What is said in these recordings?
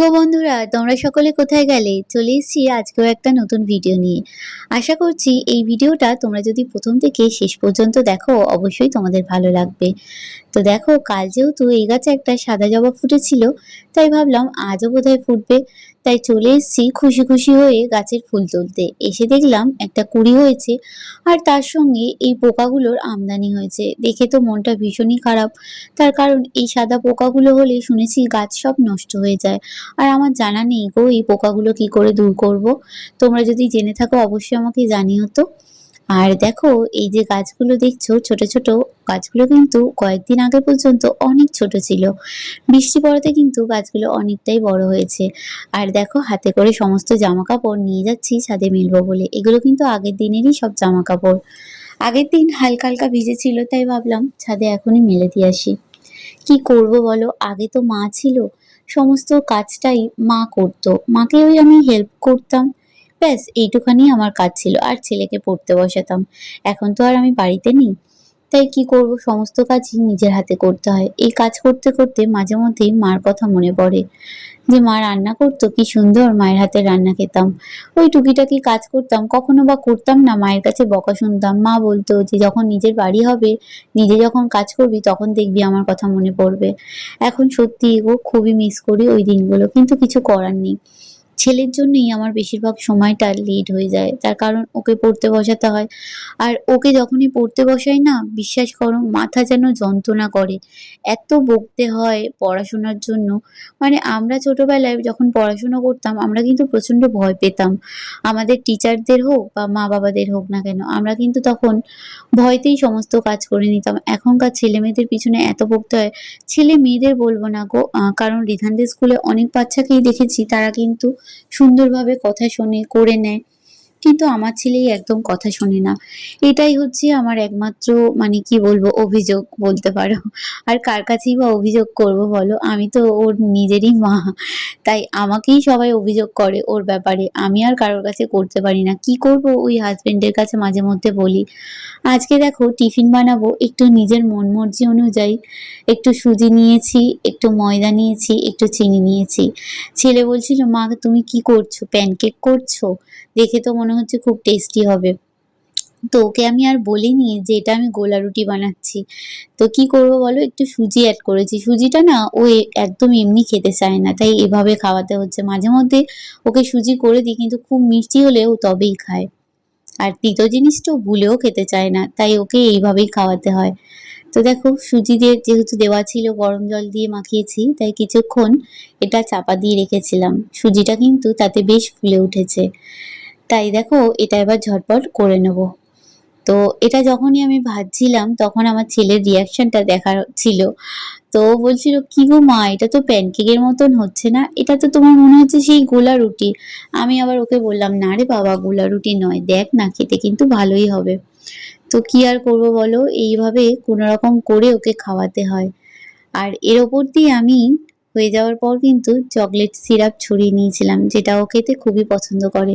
গো বন্ধুরা, তোমরা সকলে কোথায় গেলে? চলে এসেছি আজকেও একটা নতুন ভিডিও নিয়ে। আশা করছি এই ভিডিওটা তোমরা যদি প্রথম থেকে শেষ পর্যন্ত দেখো, অবশ্যই তোমাদের ভালো লাগবে। তো দেখো, কাল যেহেতু এই গাছে একটা সাদা জবা ফুটেছিল, তাই ভাবলাম আজও বোধহয় ফুটবে। তাই চলে এসেছি খুশি খুশি হয়ে গাছের ফুল তুলতে। এসে দেখলাম একটা কুড়ি হয়েছে আর তার সঙ্গে এই পোকাগুলোর আমদানি হয়েছে। দেখে তো মনটা ভীষণই খারাপ। তার কারণ এই সাদা পোকাগুলো হলে শুনেছি গাছ সব নষ্ট হয়ে যায়। আর আমার জানা নেই গো এই পোকাগুলো কি করে দূর করব? তোমরা যদি জেনে থাকো অবশ্যই আমাকে জানিও তো। আর দেখো, এই যে গাছগুলো দেখছ, ছোট ছোট গাছগুলো কিন্তু কয়েকদিন আগে পর্যন্ত অনেক ছোট ছিল। বৃষ্টি পড়াতে কিন্তু গাছগুলো অনেকটাই বড় হয়েছে। আর দেখো, হাতে করে সমস্ত জামা কাপড় নিয়ে যাচ্ছি ছাদে মিলবো বলে। এগুলো কিন্তু আগের দিনেরই সব জামা কাপড় আগের দিন হালকা হালকা ভিজেছিল, তাই ভাবলাম ছাদে এখনই মেলে দিয়ে আসি। কি করব বলো? আগে তো মা ছিল। সমস্ত কাজটাই মা করতো। মাকে ওই আমি হেল্প করতাম। ব্যাস, এইটুখানি আমার কাজ ছিল, আর ছেলেকে পড়তে বসাতাম। এখন তো আর আমি বাড়িতে নেই। তাই কি করব? সমস্ত কাজই নিজের হাতে করতে হয়। এই কাজ করতে করতে মাঝে মধ্যেই মার কথা মনে পড়ে। যে মা রান্না করতো, কি সুন্দর মায়ের হাতে রান্না খেতাম। ওই টুকিটাকি কাজ করতাম, কখনো বা করতাম না, মায়ের কাছে বকা শুনতাম। মা বলতো যে, যখন নিজের বাড়ি হবে, নিজে যখন কাজ করবি, তখন দেখবি আমার কথা মনে পড়বে। এখন সত্যি গো, খুবই মিস করি ওই দিনগুলো, কিন্তু কিছু করার নেই। ছেলের জন্যই আমার বেশিরভাগ সময়টা লেট হয়ে যায়। তার কারণ ওকে পড়তে বসাতে হয়। আর ওকে যখনই পড়তে বসাই না, বিশ্বাস করো, মাথা যেন যন্ত্রণা করে। এত বকতে হয় পড়াশোনার জন্য। মানে আমরা ছোটবেলায় যখন পড়াশোনা করতাম, আমরা কিন্তু প্রচণ্ড ভয় পেতাম। আমাদের টিচারদের হোক বা মা বাবাদের হোক না কেন, আমরা কিন্তু তখন ভয়তেই সমস্ত কাজ করে নিতাম। এখনকার ছেলে মেয়েদের পিছনে এত বকতে হয়। ছেলে মেয়েদের বলব না গো কারণ রিধানদের স্কুলে অনেক বাচ্চাকেই দেখেছি, তারা কিন্তু সুন্দরভাবে কথা শোনে করে নেয়। কিন্তু আমার ছেলেই একদম কথা শোনে না। এটাই হচ্ছে আমার একমাত্র মানে কি বলব, অভিযোগ বলতে পারো। আর কার কাছেই বা অভিযোগ করব বলো? আমি তো ওর নিজেরই মা। তাই আমাকেই সবাই অভিযোগ করে ওর ব্যাপারে। আমি আর কারোর কাছে করতে পারি না। কি করব ওই হাজবেন্ডের কাছে মাঝে মধ্যে বলি। আজকে দেখো টিফিন বানাবো, একটু নিজের মন মর্জি অনুযায়ী। একটু সুজি নিয়েছি, একটু ময়দা নিয়েছি, একটু চিনি নিয়েছি। ছেলে বলছিল, মা, তুমি কি করছ? প্যানকেক করছ? দেখে তো মনে হচ্ছে খুব টেস্টি হবে। তো ওকে আমি আর বলিনি যে এটা আমি গোলা রুটি বানাচ্ছি। তো কি করব বলো? একটু সুজি অ্যাড করেছি। সুজিটা না ও একদম এমনি খেতে চায় না, তাই এভাবে খাওয়াতে হচ্ছে। মাঝে মধ্যে ওকে সুজি করে দিই, কিন্তু খুব মিষ্টি হলে ও তবেই খায়। আর তিতো জিনিসটা ভুলেও খেতে চায় না, তাই ওকে এইভাবেই খাওয়াতে হয়। তো দেখো, সুজি দিয়ে যেহেতু দেওয়া ছিল গরম জল দিয়ে মাখিয়েছি, তাই কিছুক্ষণ এটা চাপা দিয়ে রেখেছিলাম। সুজিটা কিন্তু তাতে বেশ ফুলে উঠেছে। তাই দেখো, এটা এবার ঝটপট করে নেব। তো এটা যখনই আমি ভাজছিলাম, তখন আমার ছেলের রিয়াকশনটা দেখার ছিল। তো বলছিল, কি গো মা, এটা তো প্যানকেকের মতন হচ্ছে না। এটা তো তোমার মনে হচ্ছে সেই গোলা রুটি। আমি আবার ওকে বললাম, না রে বাবা, গোলা রুটি নয়। দেখ না, খেতে কিন্তু ভালোই হবে। তো কি আর করব বলো? এইভাবে কোনো রকম করে ওকে খাওয়াতে হয়। আর এর ওপর দিয়ে আমি হয়ে যাওয়ার পর কিন্তু চকলেট সিরাপ ছড়িয়ে নিয়েছিলাম, যেটা ও খেতে খুবই পছন্দ করে।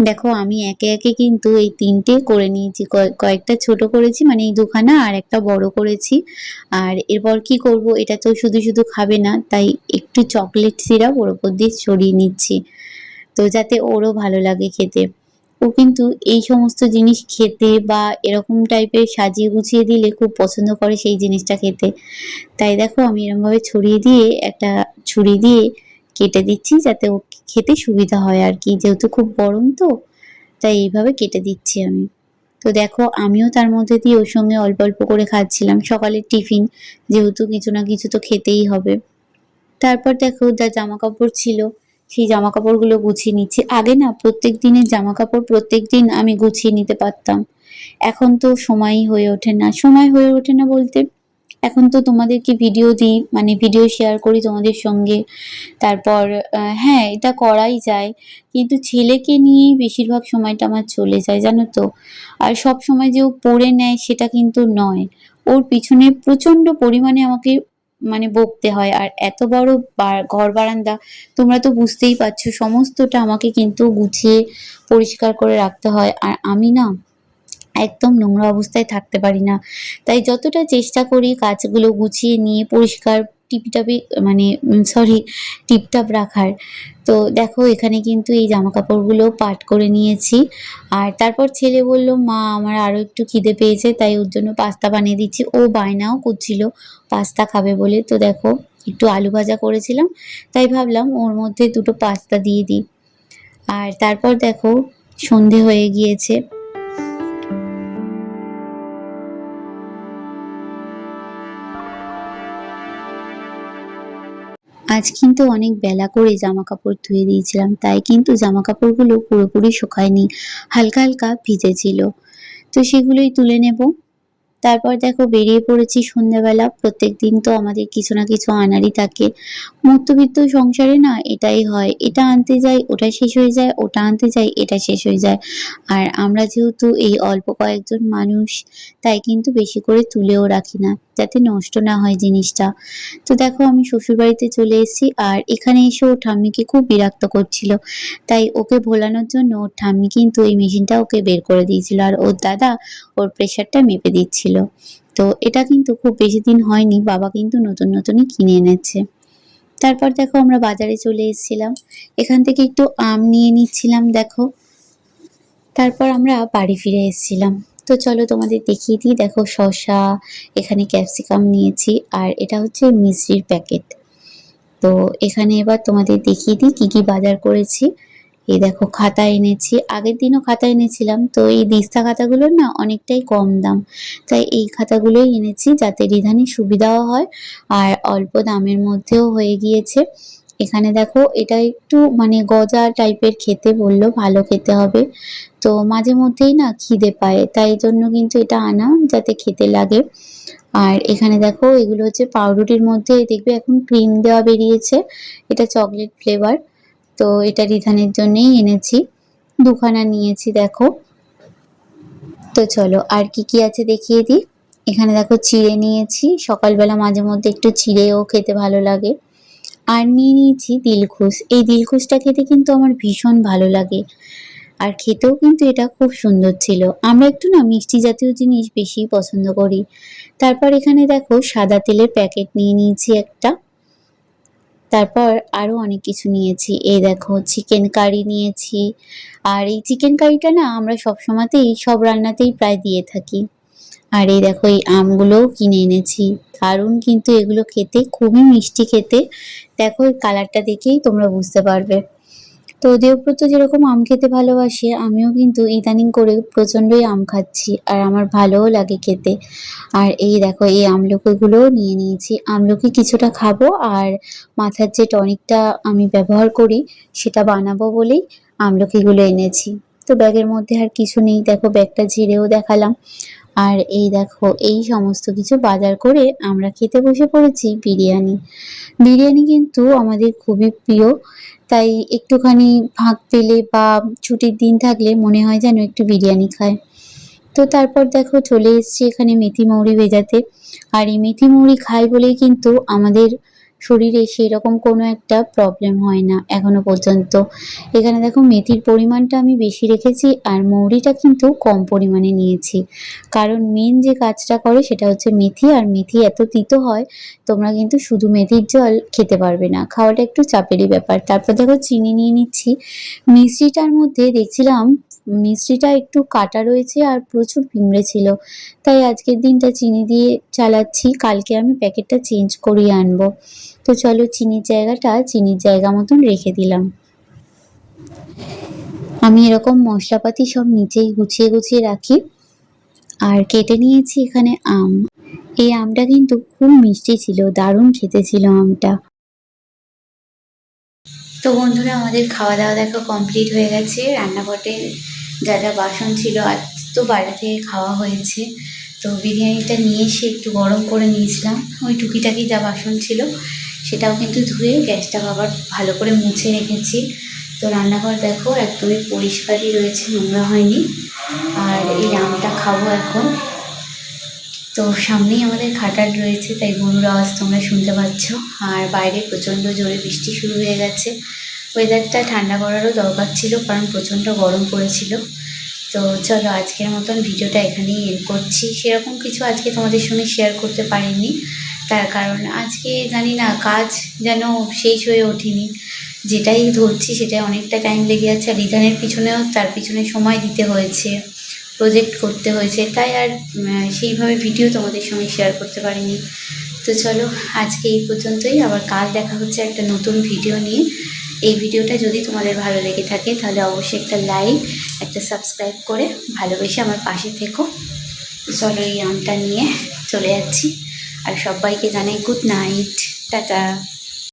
দেখো, আমি একে একে কিন্তু এই তিনটে করে নিয়েছি। কয়- কয়েকটা ছোট করেছি মানে এই দুখানা, আর একটা বড় করেছি। আর এরপর কি করব, এটা তো শুধু শুধু খাবে না, তাই একটু চকলেট সিরাপ ওর ওপর দিয়ে ছড়িয়ে নিচ্ছি। তো যাতে ওরও ভালো লাগে খেতে। ও কিন্তু এই সমস্ত জিনিস খেতে বা এরকম টাইপের সাজিয়ে গুছিয়ে দিলে খুব পছন্দ করে সেই জিনিসটা খেতে। তাই দেখো, আমি এরকমভাবে ছড়িয়ে দিয়ে, একটা ছুরি দিয়ে কেটে দিচ্ছি যাতে ও খেতে সুবিধা হয় আর কি। যেহেতু খুব গরম তো, তাই এইভাবে কেটে দিচ্ছি আমি। তো দেখো, আমিও তার মধ্যে দিয়ে ওর সঙ্গে অল্প অল্প করে খাচ্ছিলাম সকালের টিফিন। যেহেতু কিছু না কিছু তো খেতেই হবে। তারপর দেখো, যা জামা কাপড় ছিল, সেই জামা কাপড়গুলো গুছিয়ে নিচ্ছি। আগে না, প্রত্যেক দিনের জামা কাপড় প্রত্যেক দিন আমি গুছিয়ে নিতে পারতাম। এখন তো সময়ই হয়ে ওঠে না। সময় হয়ে ওঠে না বলতে এখন তো তোমাদেরকে ভিডিও দিই মানে ভিডিও শেয়ার করি তোমাদের সঙ্গে। তারপর হ্যাঁ এটা করাই যায়। কিন্তু ছেলেকে নিয়েই বেশিরভাগ সময়টা আমার চলে যায়, জানো তো। আর সব সময় যে ও পড়ে নেয় সেটা কিন্তু নয়। ওর পিছনে প্রচণ্ড পরিমাণে আমাকে মানে বকতে হয়। আর এত বড় ঘর বারান্দা, তোমরা তো বুঝতেই পারছ, সমস্তটা আমাকে কিন্তু গুছিয়ে পরিষ্কার করে রাখতে হয়। আর আমি না একদম নোংরা অবস্থায় থাকতে পারি না। তাই যতটা চেষ্টা করি কাজগুলো গুছিয়ে নিয়ে পরিষ্কার টিপিটাপি মানে সরি টিপটাপ রাখার। তো দেখো এখানে কিন্তু এই জামা কাপড়গুলো পাট করে নিয়েছি। আর তারপর ছেলে বলল, মা, আমার আরও একটু খিদে পেয়েছে, তাই ওর জন্য পাস্তা বানিয়ে দিচ্ছি। ও বায়নাও করছিল, পাস্তা খাবে বলে। তো দেখো একটু আলু ভাজা করেছিলাম, তাই ভাবলাম ওর মধ্যে দুটো পাস্তা দিয়ে দিই। আর তারপর দেখো সন্ধে হয়ে গিয়েছে। আজ কিন্তু অনেক বেলা করে জামা কাপড় ধুয়ে দিয়েছিলাম, তাই কিন্তু জামা কাপড়গুলো পুরোপুরি শুকায়নি, হালকা হালকা ভিজেছিল। তো সেগুলোই তুলে নেব। তারপর দেখো বেরিয়ে পড়েছি সন্ধ্যাবেলা প্রত্যেক দিন তো আমাদের কিছু না কিছু আনারই থাকে। মধ্যবিত্ত সংসারে না এটাই হয়, এটা আনতে যাই, ওটা শেষ হয়ে যায়, ওটা আনতে যাই, এটা শেষ হয়ে যায়। আর আমরা যেহেতু এই অল্প কয়েকজন মানুষ, তাই কিন্তু বেশি করে তুলেও রাখি না। যাতে নষ্ট না হয় জিনিসটা। তো দেখো আমি শ্বশুরবাড়িতে চলে এসেছি আর এখানে এসে ও ঠাম্মিকে খুব বিরক্ত করছিল। তাই ওকে ভোলানোর জন্য ওর ঠাম্মি কিন্তু এই মেশিনটা ওকে বের করে দিয়েছিল আর ওর দাদা ওর প্রেশারটা মেপে দিচ্ছিল। তো এটা কিন্তু খুব বেশি দিন হয়নি, বাবা কিন্তু নতুন নতুনই কিনে এনেছে। তারপর দেখো আমরা বাজারে চলে এসেছিলাম। এখান থেকে একটু আম নিয়ে নিচ্ছিলাম, দেখো। তারপর আমরা বাড়ি ফিরে এসেছিলাম। তো চলো তোমাদের দেখিয়ে দিই। দেখো শসা, এখানে ক্যাপসিকাম নিয়েছি আর এটা হচ্ছে মিষ্টির প্যাকেট তো এখানে এবার তোমাদের দেখিয়ে দিই কী কী বাজার করেছি। এই দেখো খাতা এনেছি। আগের দিনও খাতা এনেছিলাম। তো এই দিস্তা খাতাগুলোর না অনেকটাই কম দাম। তাই এই খাতাগুলোই এনেছি যাতে রিধানি সুবিধাও হয় আর অল্প দামের মধ্যেও হয়ে গিয়েছে। এখানে দেখো, এটা একটু মানে গজা টাইপের খেতে বলল, ভালো খেতে হবে। তো মাঝে মধ্যেই না খিদে পায়, তাই জন্য কিন্তু এটা আনা যাতে খেতে লাগে। আর এখানে দেখো, এগুলো হচ্ছে পাউরুটির মধ্যে, দেখবে এখন ক্রিম দেওয়া বেরিয়েছে, এটা চকলেট ফ্লেভার তো এটা রিধানের জন্যই এনেছি, দুখানা নিয়েছি দেখো। তো চলো, আর কি কি আছে দেখিয়ে দিই। এখানে দেখো, চিড়ে নিয়েছি, সকালবেলা মাঝে মধ্যে একটু চিড়েও খেতে ভালো লাগে। আর নিয়ে নিয়েছি দিলখুশ। এই দিলখুশটা খেতে কিন্তু আমার ভীষণ ভালো লাগে। আর খেতেও কিন্তু এটা খুব সুন্দর ছিল। আমরা একটু না মিষ্টি জাতীয় জিনিস বেশি পছন্দ করি। তারপর এখানে দেখো সাদা তেলের প্যাকেট নিয়ে নিয়েছি একটা। তারপর আরও অনেক কিছু নিয়েছি। এই দেখো চিকেন কারি নিয়েছি। আর এই চিকেন কারিটা না আমরা সব সময়তেই সব রান্নাতেই প্রায় দিয়ে থাকি। আর এই দেখো, এই আমগুলোও কিনে এনেছি। দারুণ কিন্তু এগুলো খেতে, খুবই মিষ্টি খেতে। দেখো এই কালারটা দেখেই তোমরা বুঝতে পারবে। তো দেবব্রত যেরকম আম খেতে ভালোবাসে, আমিও কিন্তু ইদানিং করে প্রচণ্ডই আম খাচ্ছি আর আমার ভালোও লাগে খেতে। আর এই দেখো, এই আমলকিগুলোও নিয়ে নিয়েছি। আমলকি কিছুটা খাব আর মাথার যে টনিকটা আমি ব্যবহার করি, সেটা বানাবো বলেই আমলকিগুলো এনেছি। তো ব্যাগের মধ্যে আর কিছু নেই। দেখো, ব্যাগটা ঝেড়েও দেখালাম। আর এই দেখো, এই সমস্ত কিছু বাজার করে আমরা খেতে বসে পড়েছি বিরিয়ানি। বিরিয়ানি কিন্তু আমাদের খুবই প্রিয়, তাই একটুখানি ফাঁক পেলে বা ছুটির দিন থাকলে মনে হয় যেন একটু বিরিয়ানি খায়। তো তারপর দেখো, চলে এসেছি এখানে মেথি মৌরি ভেজাতে। আর এই মেথি মৌরি খাই বলেই কিন্তু আমাদের শরীরে সেই রকম কোনো একটা প্রবলেম হয় না, এখনও পর্যন্ত। এখানে দেখো মেথির পরিমাণটা আমি বেশি রেখেছি আর মৌরিটা কিন্তু কম পরিমাণে নিয়েছি। কারণ মেন যে কাজটা করে সেটা হচ্ছে মেথি আর মেথি এত তিতো হয়, তোমরা কিন্তু শুধু মেথির জল খেতে পারবে না। খাওয়াটা একটু চাপেরই ব্যাপার। তারপর দেখো চিনি নিয়ে নিচ্ছি। মিষ্টিটার মধ্যে দেখছিলাম মিষ্টিটা একটু কাটা রয়েছে আর প্রচুর পিঁমড়ে ছিল। তাই আজকের দিনটা চিনি দিয়ে চালাচ্ছি। কালকে আমি প্যাকেটটা চেঞ্জ করিয়ে আনব। তো চলো চিনির জায়গাটা চিনির জায়গা মতন রেখে দিলাম। আমি এরকম মশলাপাতি সব নিচেই গুছিয়ে গুছিয়ে রাখি। আর কেটে নিয়েছি এখানে আম। এই আমটা কিন্তু খুব মিষ্টি ছিল, দারুণ খেতে ছিল আমটা। তো বন্ধুরা, আমাদের খাওয়া দাওয়া দেখো কমপ্লিট হয়ে গেছে। রান্নাঘটে যা যা বাসন ছিল, আজ তো বাইরে থেকে খাওয়া হয়েছে। তো বিরিয়ানিটা নিয়ে এসে একটু গরম করে নিয়েছিলাম। ওই টুকিটাকি যা বাসন ছিল সেটাও কিন্তু ধুয়ে গ্যাসটা আবার ভালো করে মুছে রেখেছি। তো রান্নাঘর দেখো একদমই পরিষ্কারই রয়েছে, নোংরা হয়নি। আর এই আমটা খাব এখন। তো সামনেই আমাদের খাটার রয়েছে, তাই গরুর আওয়াজ তোমরা শুনতে পাচ্ছ। আর বাইরে প্রচণ্ড জোরে বৃষ্টি শুরু হয়ে গেছে। ওয়েদারটা ঠান্ডা করারও দরকার ছিল, কারণ প্রচণ্ড গরম পড়েছিল। তো চলো আজকের মতন ভিডিওটা এখানেই এন্ড করছি। সেরকম কিছু আজকে তোমাদের সঙ্গে শেয়ার করতে পারিনি। তার কারণ আজকে জানি না, কাজ যেন শেষ হয়ে ওঠেনি। যেটাই ধরছি সেটাই অনেকটা টাইম লেগে যাচ্ছে আর রিধানের পিছনেও তার পিছনে সময় দিতে হয়েছে প্রজেক্ট করতে হয়েছে। তাই আর সেইভাবে ভিডিও তোমাদের সঙ্গে শেয়ার করতে পারিনি। তো চলো, আজকে এই পর্যন্তই। আবার কাল দেখা হচ্ছে একটা নতুন ভিডিও নিয়ে। এই ভিডিওটা যদি তোমাদের ভালো লেগে থাকে, তাহলে অবশ্যই একটা লাইক একটা সাবস্ক্রাইব করে ভালোবেসে আমার পাশে থেকো। চলো এই আমটা নিয়ে চলে যাচ্ছি। আর সবাইকে জানাই গুড নাইট টাটা।